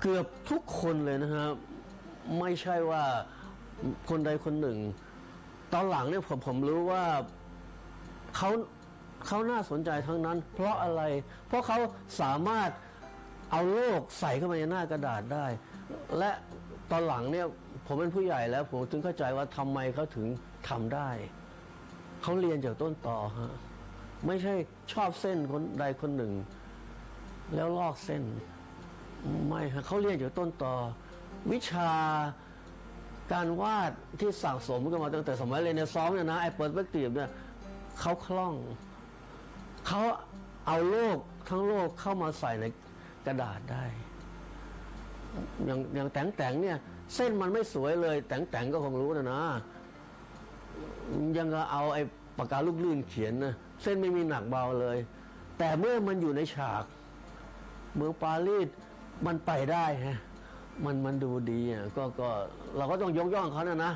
เกือบทุกคนเลยนะครับ ไม่ใช่ว่าคนใดคนหนึ่ง ตอนหลังเนี่ยผมผมรู้ว่าเขาเขาน่าสนใจทั้งนั้น เพราะอะไร เพราะเขาสามารถเอาโลกใส่เข้ามาในหน้ากระดาษได้ และตอนหลังเนี่ยผมเป็นผู้ใหญ่แล้ว ผมถึงเข้าใจว่าทำไมเขาถึงทำได้ เขาเรียนจากต้นต่อฮะไม่ใช่ชอบเส้นคนใดคนหนึ่ง แล้วลอกเส้น ไม่ฮะเขาเรียนจากต้นต่อ วิชาการวาดที่สั่งสมกันมาตั้งแต่สมัยเรียนในซ้อมเนี่ยนะไอ้เปิดเปกตีบเนี่ยเขาคล่อง เขาเอาโลกทั้งโลกเข้ามาใส่ในกระดาษได้ อย่างอย่างแต่งแต่งเนี่ย เส้นมันไม่สวยเลย แต่งแต่งก็คงรู้นะนะ ยังก็เอาไอ้ปากกาลูกลื่นเขียนนะเส้นไม่มีหนักเบาเลย แต่เมื่อมันอยู่ในฉาก เมืองปารีส มันไปได้ฮะมันมันดูดีอะก็ก็เราก็ต้องยกย่องเขานะนะ